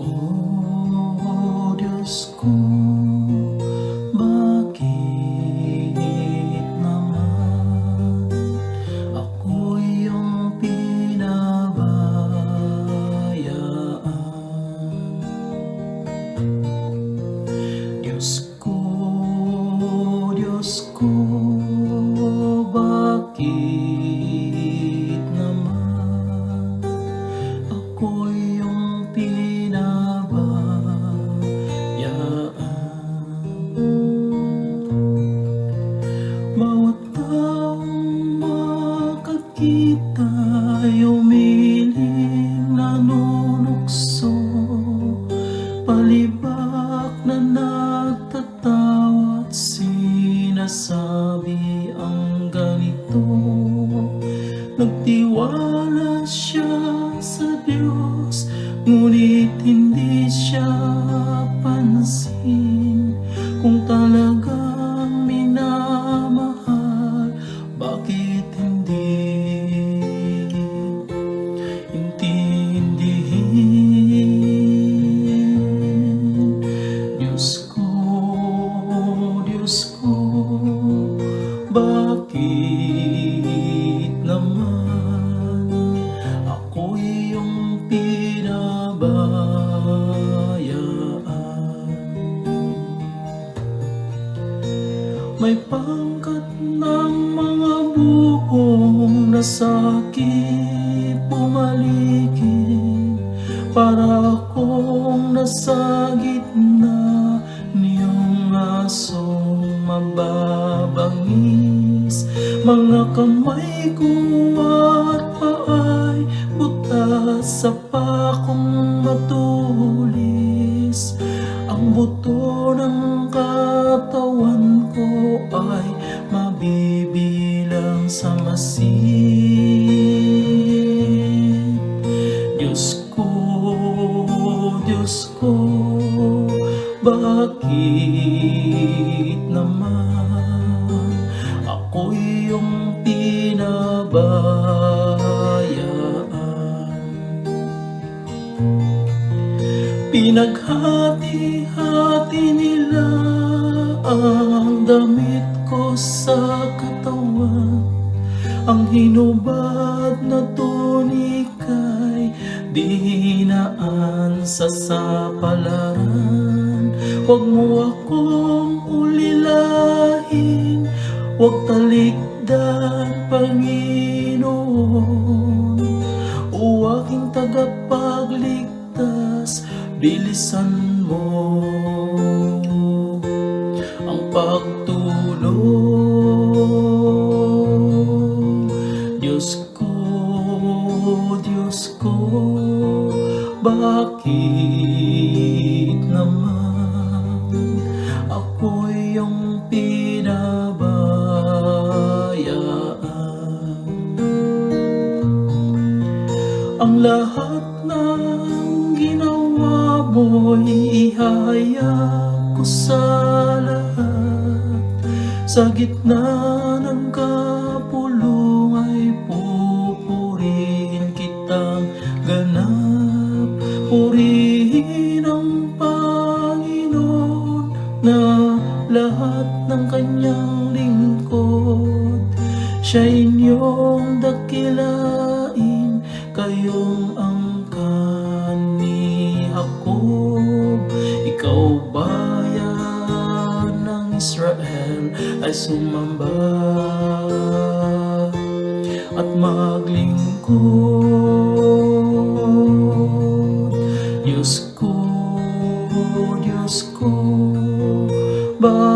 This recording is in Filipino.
ko, Palibak na nagtatawa at sinasabi ang ganito. Nagtiwala siya sa Diyos Ngunit hindi siya pansin Bakit naman Ako'y iyong pinabayaan? May pangkat ng mga buhong na sakit pumaligid Para akong nasa gitna niyong asong mababangis Mga kamay ko at paay butas sa pakong matulis. Ang buto ng katawan ko ay mabibilang sa masin Diyos ko, Diyos ko, bakit naman ako'y iyong pinabayaan? Pinaghati-hati nila ang damit ko sa katawan Ang hinubad na tunikay di hinaan sa sapalaran Huwag mo akong ulilahin Huwag talikdan, Panginoon. O aking tagapagligtas Bilisan mo. Ang pagtulong Diyos ko, Diyos ko Bakit naman Ang lahat ng ginawa mo'y ihahayag ko sa lahat. Sa gitna ng kapulong ay pupurihin kitang ganap. Purihin ang Panginoon na lahat ng kanyang lingkod. Siya inyong dakilain, kayong angkan ni Jacob. Ikaw bayan ng Israel ay sumamba At maglingkod. Diyos ko, Diyos ko, bakit